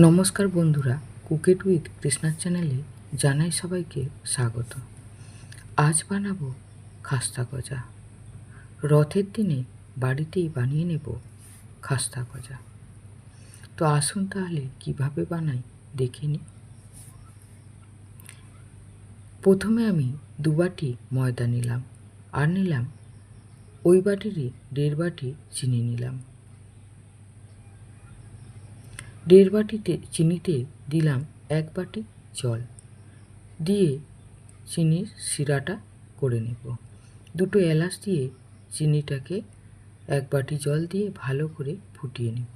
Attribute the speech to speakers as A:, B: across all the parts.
A: নমস্কার বন্ধুরা, cook it with কৃষ্ণার চ্যানেলে জানাই সবাইকে স্বাগত। আজ বানাবো খাস্তা গজা। রথের দিনে বাড়িতেই বানিয়ে নেব খাস্তা গজা। তো আসুন তাহলে কীভাবে বানাই দেখে নিই। প্রথমে আমি দু বাটি ময়দা নিলাম, আর নিলাম ওই বাটিরই দেড় বাটি চিনি নিলাম। দেড় বাটিতে চিনিতে দিলাম এক বাটি জল। দিয়ে চিনির শিরাটা করে নেব। দুটো এলাচ দিয়ে চিনিটাকে এক বাটি জল দিয়ে ভালো করে ফুটিয়ে নেব।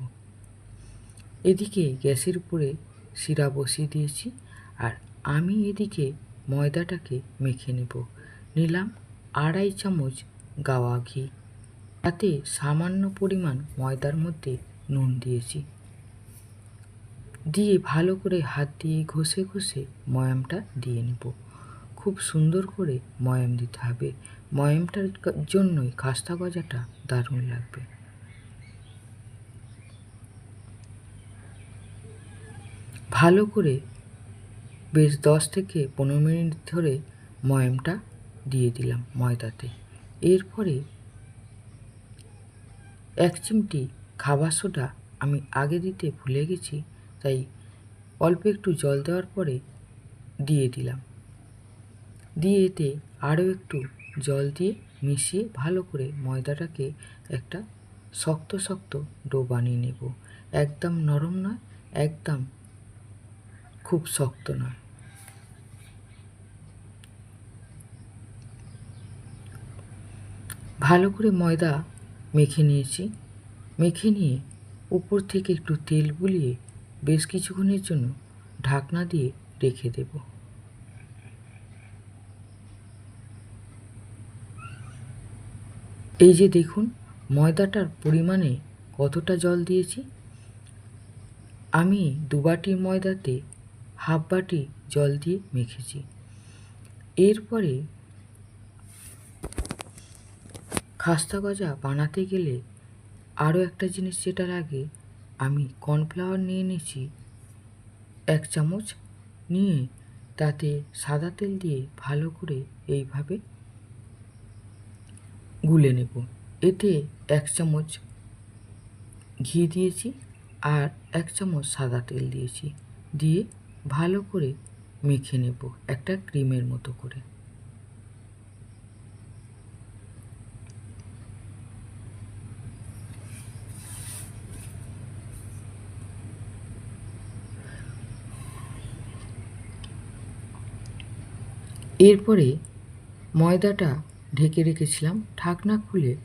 A: এদিকে গ্যাসের উপরে শিরা বসিয়ে দিয়েছি আর আমি এদিকে ময়দাটাকে মেখে নেব। নিলাম আড়াই চামচ গাওয়া ঘি। তাতে সামান্য পরিমাণ ময়দার মধ্যে নুন দিয়েছি। দিয়ে ভালো করে হাত দিয়ে ঘষে ঘষে ময়ামটা দিয়ে নেব। খুব সুন্দর করে ময়াম দিতে হবে। ময়ামটার জন্যই খাস্তা গজাটা দারুণ লাগবে। ভালো করে বেশ দশ থেকে পনেরো মিনিট ধরে ময়ামটা দিয়ে দিলাম ময়দাতে। এরপরে এক চিমটি খাবার সোডা আমি আগে দিতে ভুলে গেছি তাই অল্প একটু জল দেওয়ার পরে দিয়ে দিলাম। দিয়ে এতে আরও একটু জল দিয়ে মিশিয়ে ভালো করে ময়দাটাকে একটা শক্ত শক্ত ডো বানিয়ে নেব। একদম নরম নয়, একদম খুব শক্ত নয়। ভালো করে ময়দা মেখে নিয়েছি। মেখে নিয়ে উপর থেকে একটু তেল বুলিয়ে বেশ কিছুক্ষণের জন্য ঢাকনা দিয়ে রেখে দেব। এই যে দেখুন, ময়দাটার পরিমাণে কতটা জল দিয়েছি। আমি দু বাটি ময়দাতে হাফ বাটি জল দিয়ে মেখেছি। এরপরে খাস্তা গজা বানাতে গেলে আরও একটা জিনিস যেটা লাগে আমি কর্নফ্লাওয়ার নিয়ে নিয়েছি। এক চামচ নিয়ে তাতে সাদা তেল দিয়ে ভালো করে এইভাবে গুলে নেব। এতে এক চামচ ঘি দিয়েছি আর এক চামচ সাদা তেল দিয়েছি। দিয়ে ভালো করে মেখে নেব একটা ক্রিমের মতো করে। এরপরে ময়দাটা ঢেকে রেখেছিলাম, ঢাকনা খুলে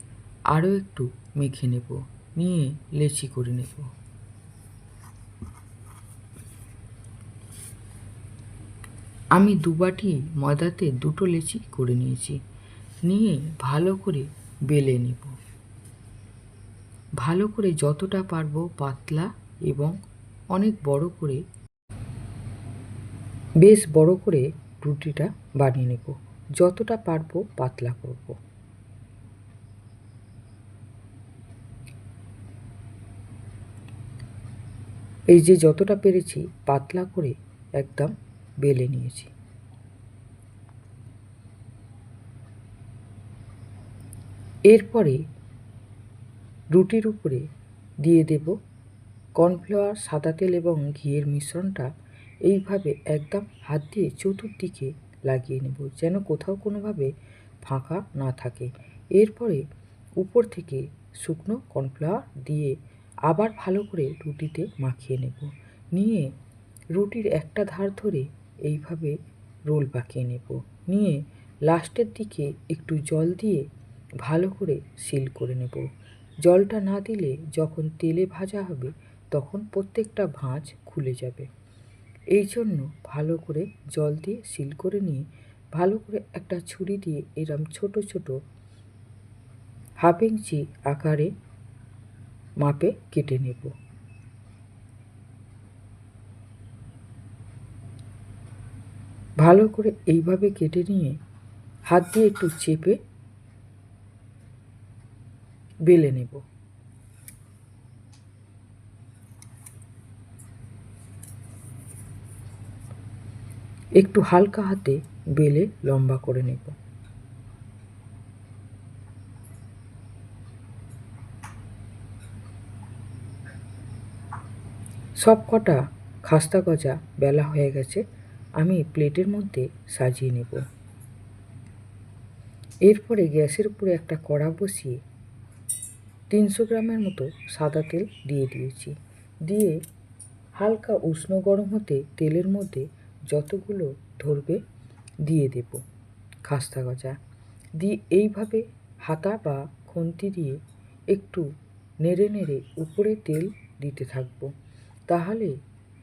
A: আরও একটু মেখে নেব, নিয়ে লেচি করে নেব। আমি দু বাটি ময়দাতে দুটো লেচি করে নিয়েছি, নিয়ে ভালো করে বেলে নেব। ভালো করে যতটা পারব পাতলা এবং অনেক বড় করে, বেশ বড় করে রুটিটা বানিয়ে নেব। যতটা পারব পাতলা করব। এই যে যতটা পেরেছি পাতলা করে একদম বেলে নিয়েছি। এরপরে রুটির উপরে দিয়ে দেব কর্নফ্লাওয়ার, সাদা তেল এবং ঘিয়ের মিশ্রণটা এইভাবে একদম হাত দিয়ে চতুর্দিকে লাগিয়ে নেব, যেন কোথাও কোনোভাবে ফাঁকা না থাকে। এরপরে উপর থেকে শুকনো কর্নফ্লাওয়ার দিয়ে আবার ভালো করে রুটিতে মাখিয়ে নেব। নিয়ে রুটির একটা ধার ধরে এইভাবে রোল পাকিয়ে নেব। নিয়ে লাস্টের দিকে একটু জল দিয়ে ভালো করে সিল করে নেব। জলটা না দিলে যখন তেলে ভাজা হবে, তখন প্রত্যেকটা ভাঁজ খুলে যাবে। এই জন্য ভালো করে জল দিয়ে সিল করে নিয়ে ভালো করে একটা ছুরি দিয়ে এরম ছোট ছোট হাফ ইঞ্চি আকারে মাপে কেটে নেব। ভালো করে এইভাবে কেটে নিয়ে হাত দিয়ে একটু চেপে বেলে নেব। একটু হালকা হাতে বেলে লম্বা করে নেব। সব কটা খাস্তা গজা বেলা হয়ে গেছে, আমি প্লেটের মধ্যে সাজিয়ে নেব। এরপরে গ্যাসের উপরে একটা কড়া বসিয়ে তিনশো গ্রামের মতো সাদা তেল দিয়ে দিয়েছি। দিয়ে হালকা উষ্ণ গরম হতে তেলের মধ্যে যতগুলো ধরবে, দিয়ে দেব খাস্তা গজা। দিয়ে এইভাবে হাতা বা খুন্তি দিয়ে একটু নেড়ে নেড়ে উপরে তেল দিতে থাকব। তাহলে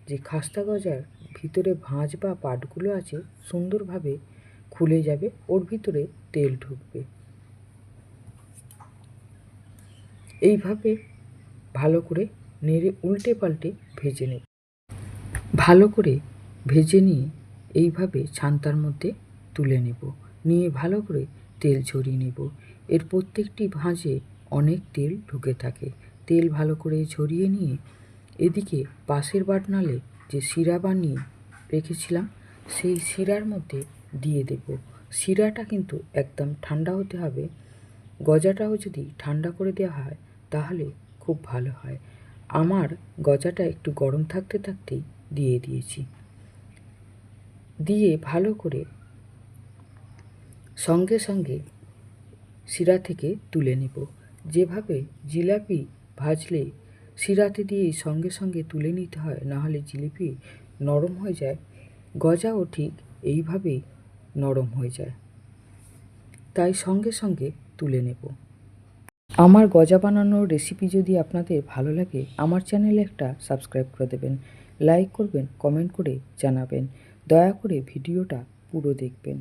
A: যে খাস্তা গজার ভিতরে ভাঁজ বা পাটগুলো আছে, সুন্দরভাবে খুলে যাবে, ওর ভিতরে তেল ঢুকবে। এইভাবে ভালো করে নেড়ে উল্টে পাল্টে ভেজে নেব। ভালো করে ভেজে নিয়ে এইভাবে ছান্তার মধ্যে তুলে নেব। নিয়ে ভালো করে তেল ঝরিয়ে নেব। এর প্রত্যেকটি ভাঁজে অনেক তেল ঢুকে থাকে। তেল ভালো করে ঝরিয়ে নিয়ে এদিকে পাশের বাটনালে যে শিরা বানিয়ে রেখেছিলাম, সেই শিরার মধ্যে দিয়ে দেব। শিরাটা কিন্তু একদম ঠান্ডা হতে হবে। গজাটাও যদি ঠান্ডা করে দেওয়া হয়, তাহলে খুব ভালো হয়। আমার গজাটা একটু গরম থাকতে থাকতেই দিয়ে দিয়েছি। দিয়ে ভালো করে সঙ্গে সঙ্গে শিরা থেকে তুলে নেব। যেভাবে জিলাপি ভাজলে শিরাতে দিয়ে সঙ্গে সঙ্গে তুলে নিতে হয়, নাহলে জিলিপি নরম হয়ে যায়। গজাও ঠিক এইভাবেই নরম হয়ে যায়। তাই সঙ্গে সঙ্গে তুলে নেব। আমার গজা বানানোর রেসিপি যদি আপনাদের ভালো লাগে, আমার চ্যানেলে একটা সাবস্ক্রাইব করে দেবেন। লাইক করবেন কমেন্ট করে জানাবেন। দয়া করে ভিডিওটা পুরো দেখবেন।